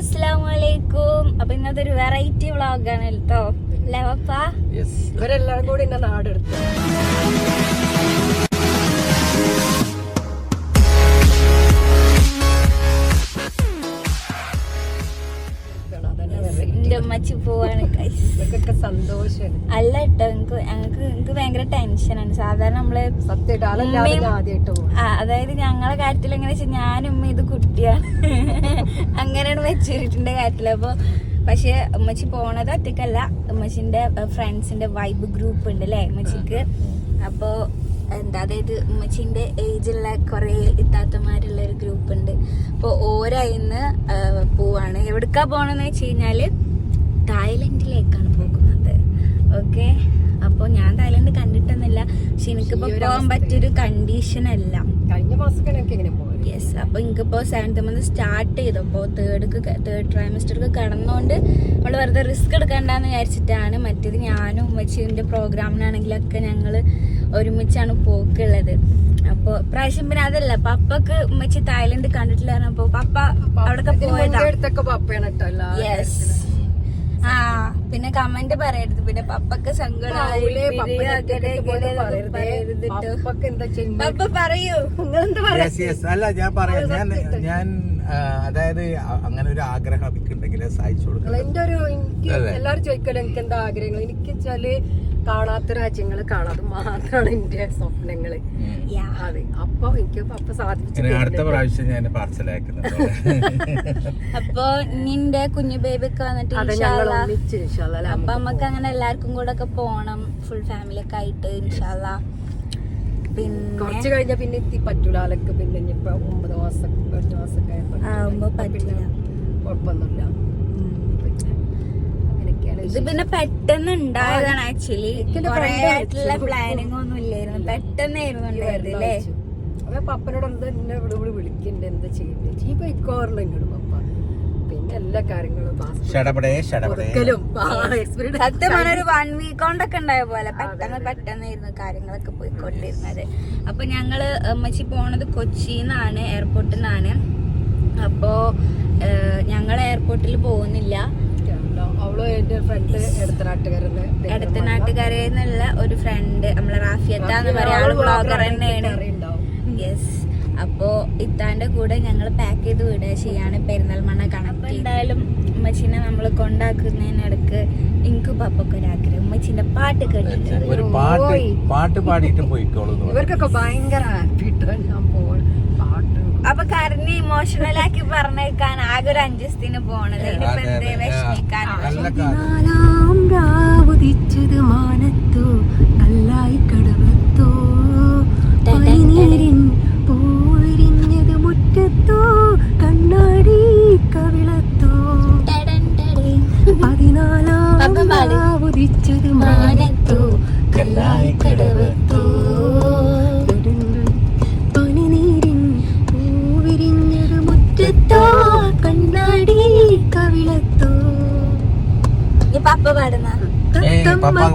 അസ്സാം അപ്പൊ ഇന്നത്തെ ഒരു വെറൈറ്റി വ്ളോഗാണ് കേട്ടോ ലവപ്പാ ഇവരെല്ലാരും കൂടി എന്നെ നാടെടുത്തു. എന്റെ അമ്മച്ചി പോവാണ് സന്തോഷം അല്ല കേട്ടോ എനിക്ക് ഞങ്ങക്ക് എനിക്ക് ഭയങ്കര ടെൻഷനാണ് സാധാരണ നമ്മൾ അതായത് ഞങ്ങളെ കാര്യത്തിൽ എങ്ങനെ വെച്ചാൽ ഞാനും ഉമ്മ ഇത് കുട്ടിയാണ് അങ്ങനെയാണ് മെച്ചൂരിറ്റിന്റെ കാര്യത്തിൽ. അപ്പൊ പക്ഷെ ഉമ്മച്ചി പോണത് ഒറ്റക്കല്ല ഉമ്മച്ചിന്റെ ഫ്രണ്ട്സിന്റെ വൈബ് ഗ്രൂപ്പ് ഉണ്ട് അല്ലേ ഉമ്മച്ചിക്ക്. അപ്പോ എന്താ അതായത് ഉമ്മച്ചിന്റെ ഏജുള്ള കുറെ ഇത്താത്തമാരുള്ള ഒരു ഗ്രൂപ്പ് ഉണ്ട് അപ്പോൾ ഓരായിന്ന് പോവാണ്. എവിടക്കാ പോണെന്ന് വെച്ച് കഴിഞ്ഞാൽ തായ്ലൻഡിലേക്കാണ് പോകുന്നത്. ഓക്കെ? അപ്പോൾ ഞാൻ തായ്ലൻഡ് കണ്ടിട്ടൊന്നുമില്ല. പക്ഷെ എനിക്കിപ്പോ പോകാൻ. പറ്റിയൊരു കണ്ടീഷൻ അല്ല കഴിഞ്ഞ മാസം യെസ് അപ്പൊ എനിക്കിപ്പോ സെവൻത്ത് മന്ത് സ്റ്റാർട്ട് ചെയ്തപ്പോൾ തേർഡ് തേർഡ് ട്രൈമസ്റ്റർക്ക് കടന്നുകൊണ്ട് നമ്മൾ വെറുതെ റിസ്ക് എടുക്കണ്ടെന്ന് വിചാരിച്ചിട്ടാണ് മറ്റേത് ഞാനും ഉമ്മച്ചിന്റെ പ്രോഗ്രാമിനാണെങ്കിലൊക്കെ ഞങ്ങൾ ഒരുമിച്ചാണ് പോക്കുള്ളത്. അപ്പൊ പ്രാവശ്യം പിന്നെ അതല്ല പപ്പക്ക് ഉമ്മച്ചി തായ്ലൻഡ് കണ്ടിട്ടില്ല പറഞ്ഞപ്പോ പപ്പ അവിടൊക്കെ പോയതാണ് യെസ് ആ പിന്നെ കമന്റ് പറയരുത്. പിന്നെ പപ്പക്ക് സങ്കടം പപ്പ പറയൂ നിങ്ങൾ എന്താ പറയൂ. ഞാൻ പറയാം. ഞാൻ അതായത് അങ്ങനെ ഒരു ആഗ്രഹം എനിക്കുണ്ടെങ്കിൽ സഹായിച്ചു കൊടുക്കണം എന്റെ ഒരു എനിക്ക് എല്ലാരും എല്ലാവരും എനിക്ക് എന്താ ആഗ്രഹങ്ങൾ എനിക്ക് വെച്ചാൽ കാണാത്ത രാജ്യങ്ങൾ കാണാതെ മാത്രമാണ് എന്റെ സ്വപ്നങ്ങൾ. യാ അതെ. അപ്പൊ എനിക്ക് അപ്പൊ സാധിച്ചു ഇനി അടുത്ത പ്രാവശ്യം ഞാൻ പാർസലാക്കുന്നുണ്ട് അപ്പൊ നിന്റെ കുഞ്ഞു ബേബിക്ക് വന്നിട്ട് അപ്പൊ നമുക്ക് അങ്ങനെ എല്ലാവർക്കും കൂടെ ഒക്കെ പോണം. ഫുൾ ഫാമിലി ഒക്കെ ആയിട്ട് ഇൻഷാല്ല കുറച്ച് കഴിഞ്ഞാ പിന്നെ എത്തി പറ്റൂല. അലക്ക് പിന്നെ ഇനിയിപ്പോ ഒമ്പത് മാസം എട്ട് മാസമൊക്കെ പറ്റില്ല കുഴപ്പമൊന്നുമില്ല ഇത് പിന്നെ പെട്ടെന്ന് ഉണ്ടായതാണ് ആക്ച്വലി പ്ലാനിങ് ഒന്നും ഇല്ലായിരുന്നു. പെട്ടെന്നായിരുന്നു ഉണ്ടായത് അല്ലേ? അപ്പൊ പപ്പനോട് എന്താ എന്നെ ഇവിടെ വിളിക്കണ്ടേ എന്താ ചെയ്യണ്ടേ? ഈ പോയിക്കോറില്ല ഇങ്ങോട്ട് പപ്പ. പിന്നെ എല്ലാ കാര്യങ്ങളും pass ഷടപടേ ഷടപടേ കൊടുക്കലും. എക്സ്പീരിയൻസ് സത്യം ഒരു വൺ വീക്ക് കൊണ്ടൊക്കെ ഉണ്ടായ പോലെ പെട്ടെന്ന് പെട്ടെന്നായിരുന്നു കാര്യങ്ങളൊക്കെ പോയിക്കൊണ്ടിരുന്നത്. അപ്പൊ ഞങ്ങൾ അമ്മച്ചി പോണത് കൊച്ചിന്നാണ് എയർപോർട്ടിൽ നിന്നാണ് അപ്പോ ഞങ്ങൾ എയർപോർട്ടിൽ പോകുന്നില്ല. ഫ്രണ്ട് നാട്ടുകാരിൽ നിന്നുള്ള ഒരു ഫ്രണ്ട് നമ്മളെ റാഫിയത്ത എന്ന് പറയാ ബ്ലോഗർ തന്നെയാണ്. ഇത്താന്റെ കൂടെ ഞങ്ങൾ പാക്ക് ചെയ്ത് വിടുക ചെയ്യാണ് പെരുന്നൽമണ്ണ കണക്ക്. എന്തായാലും ഉമ്മച്ചിനെ നമ്മൾ കൊണ്ടാക്കുന്നതിനിടക്ക് എനിക്ക് പപ്പൊക്കെ ഒരാഗ്രഹം ഉമ്മച്ചിന്റെ പാട്ട് കേട്ടിട്ട് ഒരു പാട്ട് പാട്ട് പാടിയിട്ട് പോയിക്കോളൂ ഇവർക്കൊക്കെ ഭയങ്കര അപ്പൊ കരഞ്ഞ് ഇമോഷണൽ ആക്കി പറഞ്ഞേക്കാൻ ആകെ ഒരു അഞ്ചസ്തിന് പോണത്. ഇനിയിപ്പോ എന്തേ വിഷമിക്കാൻ? മാനത്തോ കല്ലായി കടവത്തോ. രാവുദിച്ചത് മാനത്തോ കല്ലായി കടവത്തോ. പനിനീരിൻ പൂവിരിഞ്ഞത് മുറ്റത്തോ കണ്ണാടി കവിളത്തോ. പപ്പ പാടുന്ന.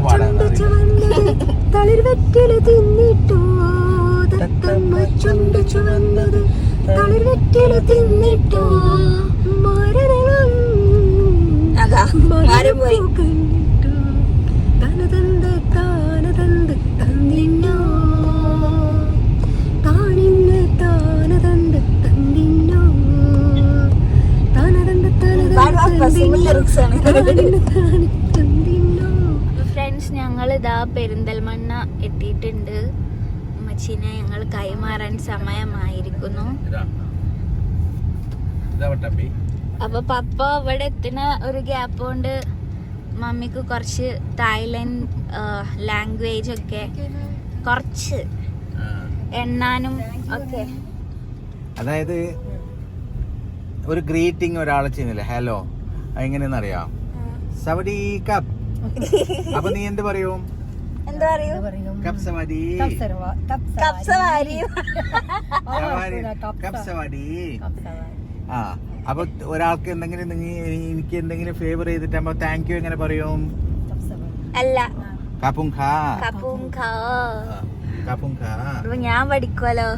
പാടാൻ തിന്നിട്ടോ? തത്തമ്മ ചുണ്ട് ചുവന്നത് തളിർവെറ്റിൽ തിന്നിട്ടോ? ഫ്രണ്ട്സ് ഞങ്ങൾ ഇതാ പെരിന്തൽമണ്ണ എത്തിയിട്ടുണ്ട്. മച്ചിനെ ഞങ്ങൾ കൈമാറാൻ സമയമായിരിക്കുന്നു. അപ്പൊ പപ്പ ഇവിടെ എത്തുന്ന ഒരു ഗ്യാപ്പ് കൊണ്ട് മമ്മിക്ക് കുറച്ച് തായ്ലൻഡ് ലാംഗ്വേജ് ഒക്കെ കുറച്ച്. എണ്ണാനും ഒക്കെ. അതായത് ഒരു ഗ്രീറ്റിംഗ് ഒരാളെ ചെയ്യുന്നില്ല? ഹലോ എങ്ങനെയെന്ന് അറിയാം സവഡി കപ്പ്. അപ്പൊ നീ എന്ത് പറയും? എന്താ പറയൂ? കപ്പ് കപ്പ് സവാരി. കപ്പ് ആ അപ്പൊ ഒരാൾക്ക് എന്തെങ്കിലും നീ- എനിക്ക് എന്തെങ്കിലും ഫേവർ ചെയ്തിട്ടാകുമ്പോ താങ്ക് യു എങ്ങനെ പറയും? അല്ല. കപ്പും ഖാ കപ്പും ഖാ കപ്പും ഖാ ഞാൻ പഠിക്കുമല്ലോ.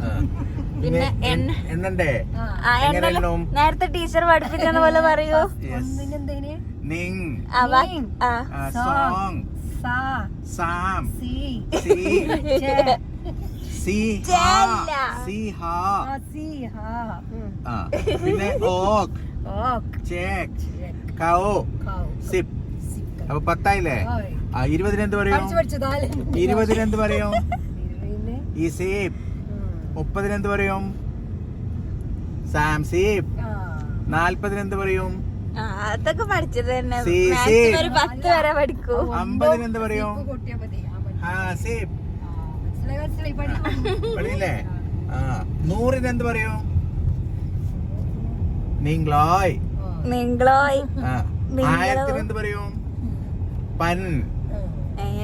പിന്നെ എണ്ണണ്ടേ? നേരത്തെ ടീച്ചർ പഠിപ്പിക്കുന്ന പോലെ പറയൂ. നിങ്. സോങ്. സാം സി. സി. സി. സി ഹാ. സി പിന്നെ ഓക്ക് ഓക്ക് ചേക്ക് കൗ. സിപ്. അപ്പൊ പത്തായില്ലേ? ഇരുപതിനെന്ത് ആ ഇരുപതിന് എന്ത് പറയും? ഇരുപതിനെന്ത് പറയും? ഈ സീപ്പ്. മുപ്പതിന് എന്ത് പറയും? സാം നാല്പതിന് എന്ത് പറയും? അതൊക്കെ പഠിച്ചത് തന്നെ. ഒരു പത്ത് വരെ പഠിക്കൂ. അമ്പതിന് എന്ത് പറയും? മതി. ആ, നൂറിന് എന്ത് പറയും? നിങ്ങളോയ്. നിങ്ങളോയ്? ആയിരത്തിന് എന്ത് പറയും? പൻ.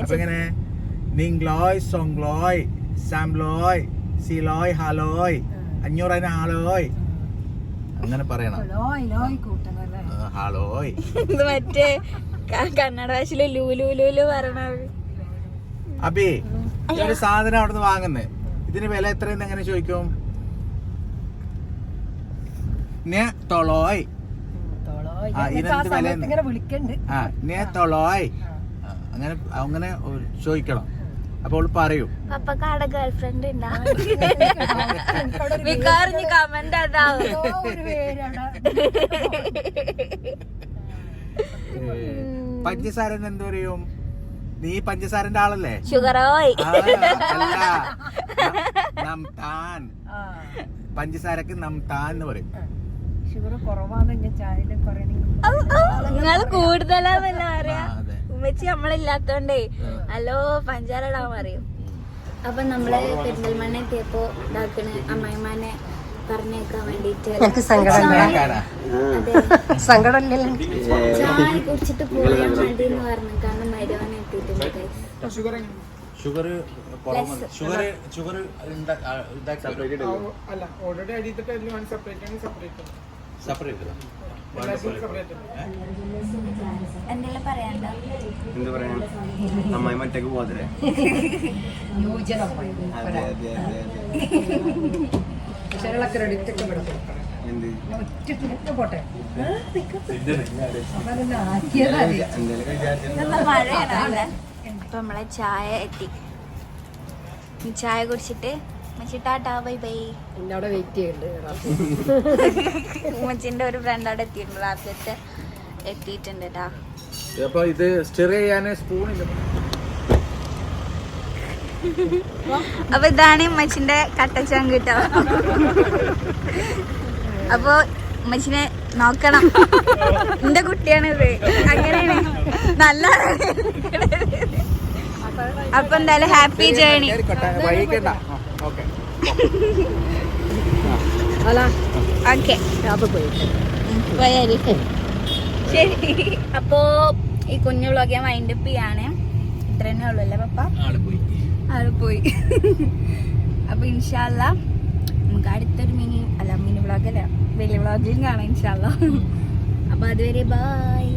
അപ്പൊ എങ്ങനെ? നിങ്ങളോയ് സോങ്ലോയ് സാംലോയ്. സിലോയ് അഞ്ഞൂറ് അതിന് അങ്ങനെ പറയണം. ഹാലോയ് ഇത് മറ്റേ കന്നഡ ഭാഷയിൽ ലൂലു ലൂലു പറയണത് അബി ഒരു സാധനം അവിടുന്ന് വാങ്ങുന്നേ. ഇതിന് വില എത്രയെന്ന് എങ്ങനെ ചോദിക്കും? തൊളോയ്. വിളിക്കണ്ട്. തൊളോയ്. ആ, അങ്ങനെ അങ്ങനെ ചോദിക്കണം. അപ്പോൾ പറയൂ. പപ്പക്കാടെ ഗേൾഫ്രണ്ട് ഒരു കമന്റ് അതാവും എന്ത് പറയും? നീ പഞ്ചസാരന്റെ ആളല്ലേ? ഷുഗറോയ് താൻ. പഞ്ചസാരക്ക് നം താൻ എന്ന് പറയും. ഷുഗർ കുറവാന്ന് ചായ ചായയിൽ പറയണെങ്കിൽ നിങ്ങൾ പറയാ. അതെ. ഉമ്മച്ചി നമ്മളില്ലാത്തോണ്ടേ ഹലോ പഞ്ചാര ഇടാൻ പറയും. അപ്പൊ നമ്മൾ പെരിന്തൽമണ്ണ എത്തിയപ്പോ ഇതാക്കണ് അമ്മായിമാനെ പറഞ്ഞേക്കാൻ വേണ്ടിട്ട്. എനിക്ക് സങ്കടം ചായ കുടിച്ചിട്ട് പോയാൽ മതി എന്ന് പറഞ്ഞു. കാരണം മരുവാനെ എത്തിയിട്ടുണ്ട് guys. ഷുഗർ ഷുഗർ ഷുഗർ അല്ല ഓൾറെഡി വൺ സെപ്പറേറ്റ് ആണ് സെപ്പറേറ്റ് സെപ്പറേറ്റ് എന്ത് അമ്മായി മറ്റേക്ക് ചില ക്രെഡിറ്റ് ഒക്കെ ഇവിടെ കൊടുക്കണം അപ്പൊ നമ്മളെ ചായ എത്തി. ചായ കുടിച്ചിട്ട് ഉമ്മച്ചി ടാറ്റാ ബൈ ബൈ. എന്നെ വെയിറ്റ് ചെയ്യുന്നുണ്ട് ഉമ്മച്ചിന്റെ ഒരു ഫ്രണ്ട് അവിടെ എത്തിയിട്ടുണ്ട് റാപ്പിലത്തെ എത്തിയിട്ടുണ്ട് കേട്ടാ അപ്പൊ ഇത് സ്റ്റിർ ചെയ്യാൻ സ്പൂണില്ല അപ്പൊ ഇതാണ് ഉമ്മച്ചിന്റെ കട്ടച്ചാൻ കിട്ടോ. അപ്പൊ ഉമ്മച്ചിനെ നോക്കണം. എന്റെ കുട്ടിയാണിത്. അങ്ങനെയാണ്. നല്ല അപ്പൊ എന്തായാലും ഹാപ്പി ജേണി ഓക്കെ ഓക്കെ അപ്പൊ പോയി പോയാൽ ശരി അപ്പോ ഈ കുഞ്ഞു വ്ളോഗ് ഞാൻ വൈൻഡപ്പ് ചെയ്യാണ് ഇത്ര തന്നെ ഉള്ളു അല്ലേ പപ്പ ആൾ പോയി ആൾ പോയി അപ്പൊ ഇൻഷാല്ല നമുക്ക് അടുത്തൊരു മിനി അല്ല മിനി വ്ളോഗ് അല്ല വലിയ വ്ളോഗിലും കാണാം ഇൻഷാല്ല അപ്പൊ അതുവരെ ബായ്